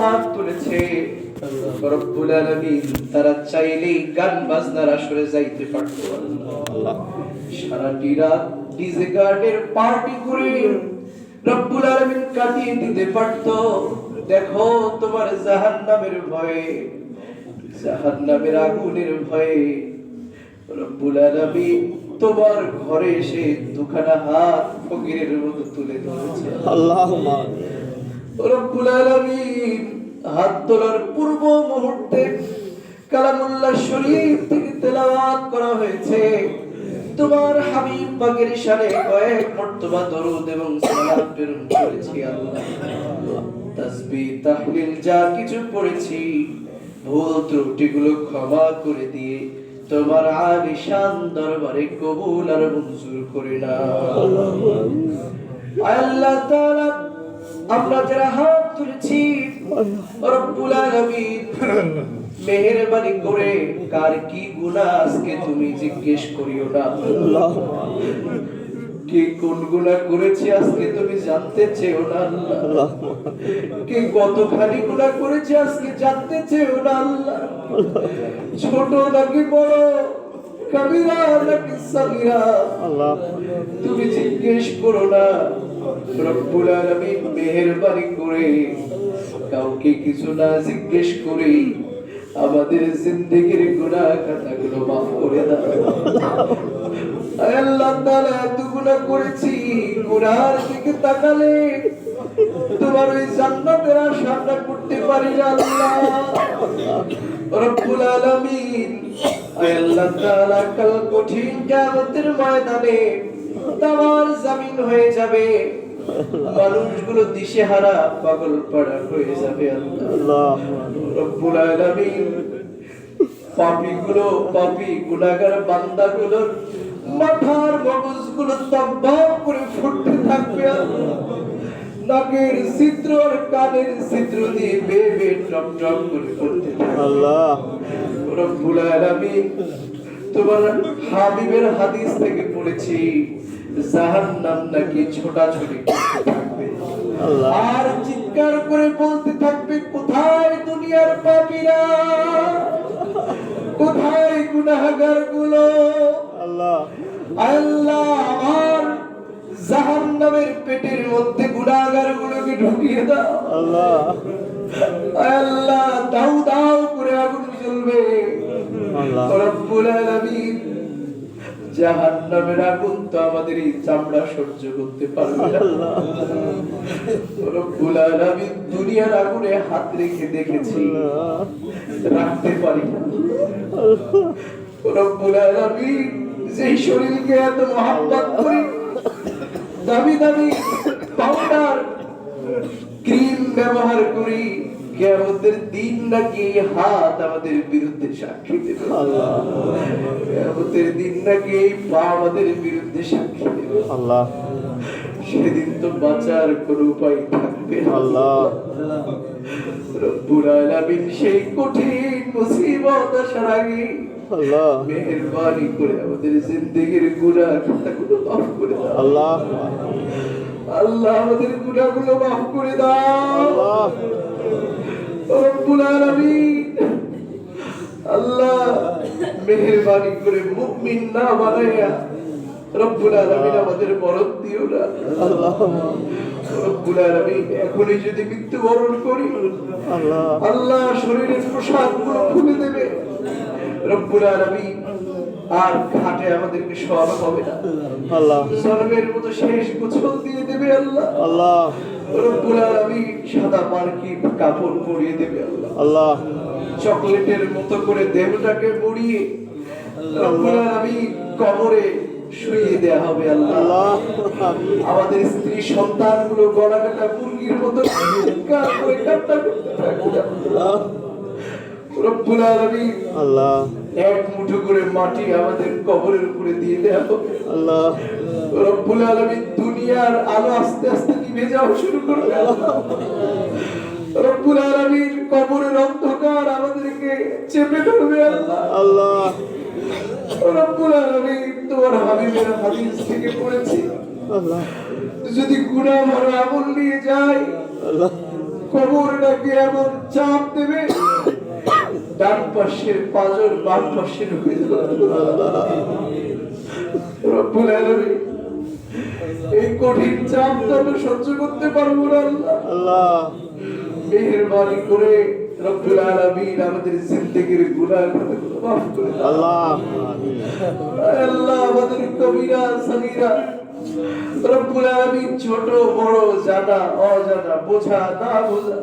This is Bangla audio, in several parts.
হাত তুলেছে। রব্বুল আলামিন তারা চাইলেই গান বাজনার আসরে যাইতে পারতো। সারাটি রাত ডিজে গার্ডের পার্টি করে রব্বুল আলামিন কাটিয়ে দিতে পারতো। দেখো তোমার জাহান্নামের ভয়ে জাহান্নামের আগুনের ভয়ে। রব্বুল আলামিন তোমার ঘরে এসে দুখানা হাত ফকিরের মতো তুলে ধরেছে। আল্লাহ রব্বুল আলামিন হাত তোলার পূর্ব মুহূর্তে কালামুল্লাহ শরীফ থেকে তেলাওয়াত করা হয়েছে। তোমার হাবিব পাকের কয়েক মর্তবা দরুদ এবং প্রেরণ করেছি আল্লাহ। তাসবিহ তাহলিল যা কিছু পড়েছি ভুল ত্রুটিগুলো ক্ষমা করে দিয়ে তোমার আলিশান দরবারে কবুল আর মঞ্জুর করে না আল্লাহ তাআলা আমরা যারা হাত তুলেছি, রব্বুল আলামিন, মেহেরবানি করে, কার কি গুনাহ আজকে তুমি জিজ্ঞেস করিও না? কে কোন আজকে তুমি জানতে চেও না? আল্লাহ কে কতখানি গুনাহ করেছে আজকে জানতে চেও না? আল্লাহ ছোট নাকি বড়, কবিরা নাকি সগীরা? আল্লাহ তুমি জিজ্ঞেস করো না। রব্বুল আলামিন মেহেরবানি করে, কাউকে কিছু না জিজ্ঞেস করে, আমাদের জিন্দেগির গুনাহ খাতাগুলো মাফ করে দাও। আল্লাহ তাআলা এত গুনাহ করেছি গুনার দিকে তাকালে তোমার ওই জান্নাতের আশা করতে পারি না আল্লাহ। রব্বুল আলামিন আল্লাহ তাআলা কাল কঠিন কিয়ামতের ময়দানে তামার জমিন হয়ে যাবে। মানুষগুলো দিশেহারা পাগল পাড়া হয়ে যাবে আল্লাহ। আল্লাহ রব্বুল আলামিন পাপীগুলো পাপী গুনাহগার বান্দাগুলোর মাথার মগজগুলো তব্বাব করে ফুটতে থাকবে নাকের ছিদ্র আর কানের ছিদ্র দিয়ে বেয়ে বেয়ে টপ টপ করে থাকবে। আল্লাহ। রব্বুল আলামিন তোমার হাবিবের হাদিস থেকে পড়েছি জাহান্নাম নাকি ছোটাছুটি আর চিৎকার করে বলতে থাকবে কোথায় দুনিয়ার পাপীরা? কোথায় গুনাহগারগুলো আল্লাহ। আল্লাহ আমার জাহান্নামের পেটের মধ্যে গুনাহগার গুলোকে ঢুকিয়ে দাও। আল্লাহ। আল্লাহ দাও দাও করে আগুন জ্বলবে। আল্লাহ। রব্বুল আলামিন জাহান্নামের আগুন তো আমাদের এই চামড়া সহ্য করতে পারবে আল্লাহ। দুনিয়ার আগুনে হাত রেখে দেখেছি। রাখতে পারি না। আলামিন যেই শরীরকে এত মহাব্বত করি দামি দামি পাউডার ক্রিম ব্যবহার করি কেয়ামতের দিন নাকি এই হাত আমাদের বিরুদ্ধে সাক্ষী দেবে। আল্লাহ। কেয়ামতের দিন নাকি এই পা আমাদের বিরুদ্ধে সাক্ষী দেবে। আল্লাহ। সেদিন তো বাঁচার কোনো উপায় থাকবে আল্লাহ। রব্বুল আলামিন সেই কঠিন মুসিবত আসার আগে আল্লাহ। মেহেরবানি করে আমাদের জিন্দেগির গুনাহ খাতাগুলো মাফ করে দাও। আল্লাহ। আল্লাহ আমাদের গুনাহগুলো মাফ করে দাও। আল্লাহ। রব্বুল আলামিন। আল্লাহ মেহেরবানি করে মুমিন না বানাইয়া রব্বুল আলামিন আমাদের মরণ দিও না। আল্লাহ রব্বুল আলামিন এখনই যদি মৃত্যুবরণ করি আল্লাহ আল্লাহ শরীরের পোশাকগুলো খুলে দেবে। রব্বুল আলামিন আর ঘাটে আমাদেরকে সওয়াব হবে না। আল্লাহ। জন্মের মতো শেষ গোছল দিয়ে দেবে আল্লাহ। আল্লাহ। রব্বুল আলামিন সাদা মার্কি কাপড় পরিয়ে দেবে আল্লাহ। আল্লাহ। চকলেটের মতো করে দেহটাকে মুড়িয়ে রব্বুল আলামিন কবরে শুইয়ে দেয়া হবে আল্লাহ। আমাদের স্ত্রী সন্তানগুলো গলা কাটা মুরগির মতো রব্বুল আলামিন আল্লাহ। এক মুঠো করে মাটি আমাদের কবরের উপরে দিয়ে দেয়া হবে। আল্লাহ। রব্বুল আলামিন দুনিয়ার আলো আস্তে আস্তে নিভে যাওয়া শুরু করবে রব্বুল আলামিন কবরের অন্ধকার আমাদেরকে চেপে ধরবে। আল্লাহ। রব্বুল আলামিন তোমার হাবিবের হাদিস থেকে পড়েছি। আল্লাহ। যদি গুনাহ ভরা আমল নিয়ে আল্লাহ। কবর নাকি এমন চাপ দেবে ডান পাশের পাঁজর বাম পাশে ঢুকে যাবে। রব্বুল আলামিন এই কঠিন চাপ তো আমি সহ্য করতে পারব না আল্লাহ। মেহেরবানি করে রব্বুল আলামিন আমাদের জিন্দেগির গুনাহ মাফ করে আল্লাহ আল্লাহ আমাদের কবিরা সগীরা রব্বুল আলামিন ছোট বড় জানা অজানা বোঝা না বোঝা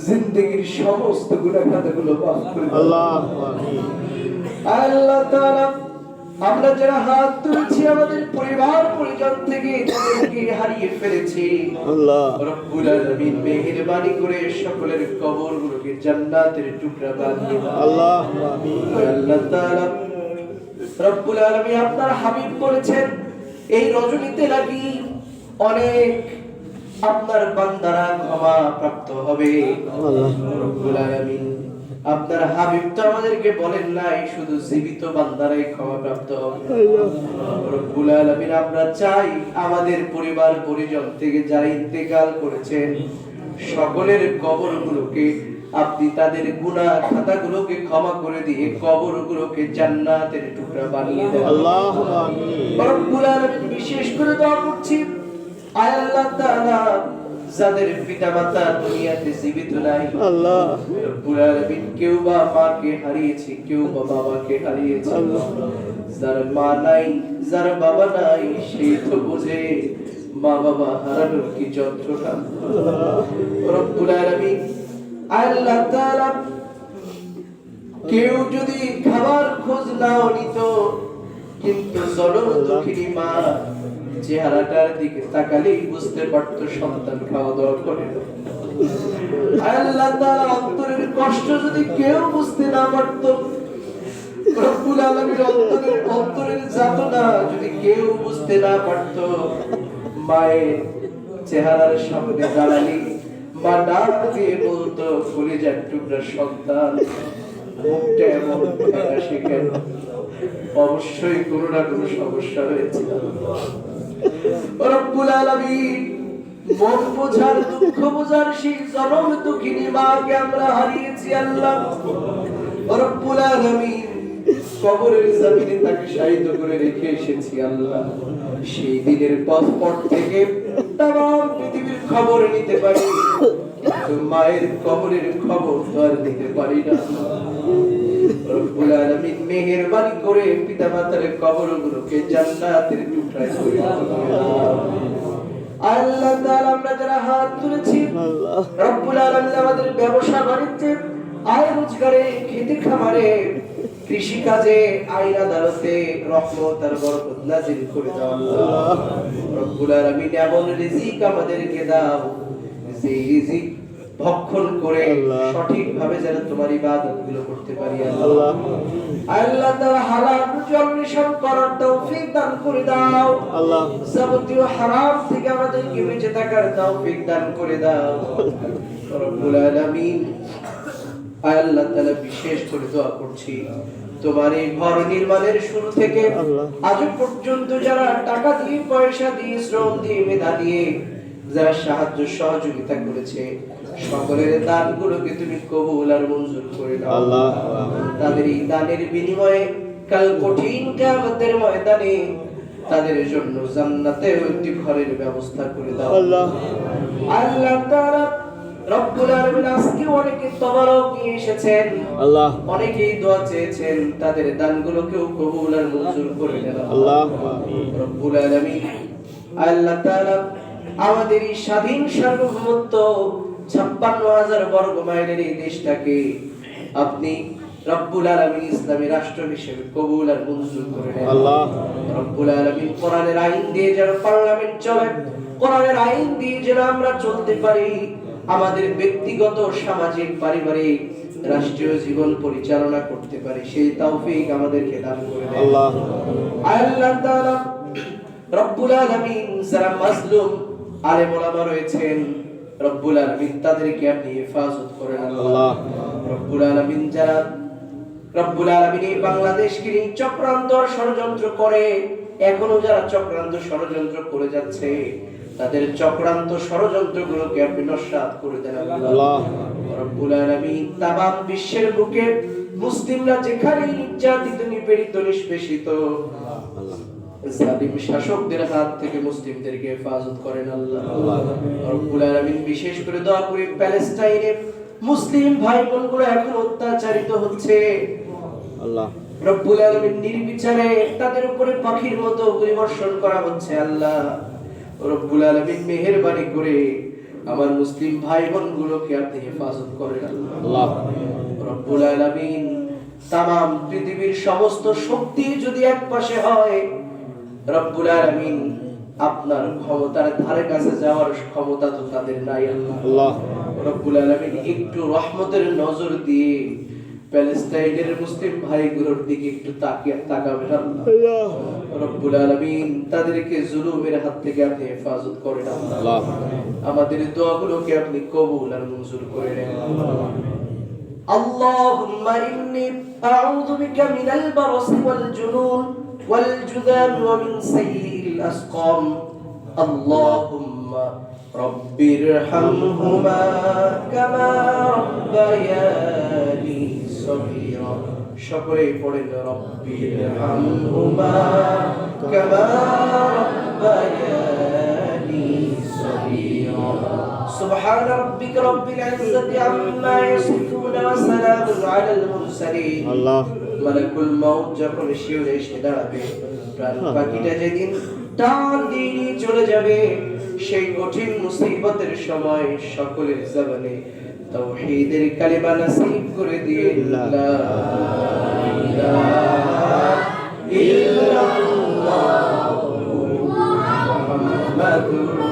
জিন্দেগির সমস্ত গুনাহ খাতাগুলো মাফ করে আল্লাহ আল্লাহ তাআলা আমরা যারা হাত তুলছি আমাদের পরিবার পরিজন থেকে তাদেরকে হারিয়ে ফেলেছি। আল্লাহ। রব্বুল আলামিন মেহেরবানি করে সকলের কবরগুলোকে জান্নাতের টুকরা বানিয়ে আল্লাহ আমিন। আল্লাহ তাআলা রব্বুল আলামিন আপনার হাবিব বলেছেন এই রজনীতে লাগি অনেক আপনার বান্দারা ক্ষমা প্রাপ্ত হবে। আল্লাহ। রব্বুল আলামিন আপনার হাবিব তো আমাদেরকে বলেন নাই শুধু জীবিত বান্দারাই ক্ষমা প্রাপ্ত হবে রব্বুল আলামিন আমরা চাই আমাদের পরিবার পরিজন থেকে যারা ইন্তেকাল করেছেন সকলের কবরগুলোকে আপনি তাদের গুনাহ খাতাগুলোকে ক্ষমা করে দিয়ে কবরগুলোকে জান্নাতের টুকরা বানিয়ে দেন। আল্লাহ। আমিন রব্বুল আলামিন বিশেষ করে দোয়া করছি। আয় আল্লাহ তাআলা যাদের পিতামাতা দুনিয়াতে জীবিত নাই আল্লাহ। রব্বুল আলামিন কেউ বা মাকে হারিয়েছে কেউ বা বাবাকে হারিয়েছে। যার মা নাই যার বাবা নাই সেই তো বোঝে মা বাবা হারানোর কি যন্ত্রণা। রব্বুল আলামিন আল্লাহ তাআলা কেউ যদি খাবার খোঁজ নাও নিত কিন্তু জনম দুঃখিনী মা চেহারাটার দিকে তাকালেই বুঝতে পারতো সন্তান খাওয়া দাওয়া করে আল্লাহ অন্তরের কষ্ট যদি কেউ বুঝতে না পারত, রব্বুল আলামিন অন্তরের অন্তরের যাতনা যদি কেউ বুঝতে না পারত, মায়ের চেহারার সামনে দাঁড়ালি মা ডাক দিয়ে বলতো টুকরা সন্তান, মুখটা এমন ফ্যাকাশে কেন? অবশ্যই কোনো না কোনো সমস্যা হয়েছে রব্বুল আলামিন, মন বোঝার, দুঃখ বোঝার সেই জনম দুঃখিনী মাকে আমরা হারিয়েছি আল্লাহ। রব্বুল আলামিন, কবরের জমিনে তাকে শাহিদ করে রেখে এসেছি আল্লাহ। সেই দিনের পর থেকে তাম পৃথিবীর খবর নিতে পারি মায়ের কবরের খবর তো আর নিতে পারি না। রব্বুল করে পিতামাতার কবরগুলোকে জান্নাতের টুকরায় করে আল্লাহ তাআলা, আমরা যারা হাত তুলেছি, রব্বুল আলামিন আমাদের ব্যবসা বাণিজ্যে, আয় রোজগারে, খেতে খামারে, কৃষি কাজে, আইন আদালতে রহমত আর বরকত নাজিল করে দাও আল্লাহ। রব্বুল আলামিন এমন রিজিক আমাদেরকে দাও যে রিজিক ভক্ষণ করে। সঠিকভাবে যেন তোমার ইবাদতগুলো করতে পারি আল্লাহ। আল্লাহ। অন্বেষণ করার তৌফিক দান করে দাও। আল্লাহ। যাবতীয় হারাম থেকে আমাদেরকে বেঁচে থাকার তৌফিক দান করে দাও। রব্বুল আলামিন। আল্লাহ তাআলা বিশেষ করে দোয়া করছি। তোমার এই ঘর নির্মাণের শুরু থেকে। আজ পর্যন্ত যারা টাকা দিয়ে পয়সা দিয়ে শ্রম দিয়ে মেধা দিয়ে যারা সাহায্য সহযোগিতা করেছে সকলের দানগুলোকে তুমি কবুল আর মঞ্জুর করে আল্লাহ তাদের এই দানের বিনিময়ে কাল কঠিন কিয়ামতের ময়দানে তাদের জন্য জান্নাতে একটি ঘরের ব্যবস্থা করে দাও। আল্লাহ। আল্লাহ তাআলা রব্বুল আলামিন আজকে অনেকে তবারক নিয়ে এসেছেন। আল্লাহ। অনেকেই দোয়া চেয়েছেন তাদের দানগুলোকেও কবুল আর মঞ্জুর করে দেন আল্লাহ আমিন। রব্বুল আলামিন আল্লাহ তাআলা আমাদের এই স্বাধীন সার্বভৌমত্ব ছাপ্পান্ন হাজার বর্গ মাইলের এই দেশটাকে আপনি রব্বুল আলামিন ইসলামী রাষ্ট্র হিসেবে কবুল আর মঞ্জুর করে নেন। রব্বুল আলামিন কোরআনের আইন দিয়ে যেন পার্লামেন্ট চলে কোরআনের আইন দিয়ে যেন আমরা চলতে পারি আমাদের ব্যক্তিগত সামাজিক পারিবারিক রাষ্ট্রীয় জীবন পরিচালনা করতে পারি সেই তৌফিক আমাদেরকে দান করে দেন। আল্লাহ। আল্লাহ তাআলা রব্বুল আলামিন যারা মাজলুম আলেম ওলামা রয়েছেন রব্বুল আলামিন তাদেরকে আপনি হেফাজত করেন আল্লাহ। রব্বুল আলামিন যারা রব্বুল আলামিন এই বাংলাদেশকে চক্রান্ত ষড়যন্ত্র করে এখনও যারা চক্রান্ত ষড়যন্ত্র করে যাচ্ছে তাদের চক্রান্ত ষড়যন্ত্রগুলোকে আপনি নস্বাত করে দেন আল্লাহ। আল্লাহ। রব্বুল আলামিন তামাম বিশ্বের বুকে মুসলিমরা যেখানে নির্যাতিত নিপীড়িত নিষ্পেষিত আল্লাহ। জালিম শাসকদের হাত থেকে মুসলিমদেরকে হেফাজত করেন আল্লাহ। রব্বুল আলামিন বিশেষ করে দোয়া করি প্যালেস্টাইনে মুসলিম ভাই বোনগুলো এখন অত্যাচারিত হচ্ছে। আল্লাহ। রব্বুল আলামিন নির্বিচারে তাদের উপরে পাখির মতো পরিবর্ষণ করা হচ্ছে আল্লাহ। রব্বুল আলামিন মেহেরবানি করে আমার মুসলিম ভাই বোনগুলোকে আপনি হেফাজত করেন আল্লাহ। রব্বুল আলামিন তামাম পৃথিবীর সমস্ত শক্তি যদি এক পাশে হয় রব্বুল আলামিন আপনার ক্ষমতার ধারে কাছে যাওয়ার ক্ষমতা তো তাদের নাই আল্লাহ আল্লাহ রব্বুল আলামিন একটু রহমতের নজর দিয়ে প্যালেস্টাইনের মুসলিম ভাইগুলোর দিকে একটু তাকিয়ে তাকাবেন আল্লাহ আল্লাহ রব্বুল আলামিন তাদেরকে জুলুমের হাত থেকে আপনি হেফাজত করেন আল্লাহ আল্লাহ আমাদের দোয়াগুলোকে আপনি কবুল আর মঞ্জুর করে নেন اللهم إني أعوذ بك من البرص والجنون والجذام ومن سيء الأسقام اللهم رب ارحمهما كما ربياني صغيرا شكري পড়েন رب ارحمهما كما ربياني صغيرا سبحان ربك رب العزة عما يصفون وسلام على المرسلين আল্লাহ মালাকুল মাউত যখন শিওরে এসে দাঁড়াবে। প্রাণ পাখিটা যেদিন টান দিয়ে চলে যাবে সেই কঠিন মুসিবতের সময় সকলের জবানে তাওহীদের কালিমা নসিব করে দিয়ে লা লা ইলাহা ইল্লাল্লাহু মুহাম্মাদুর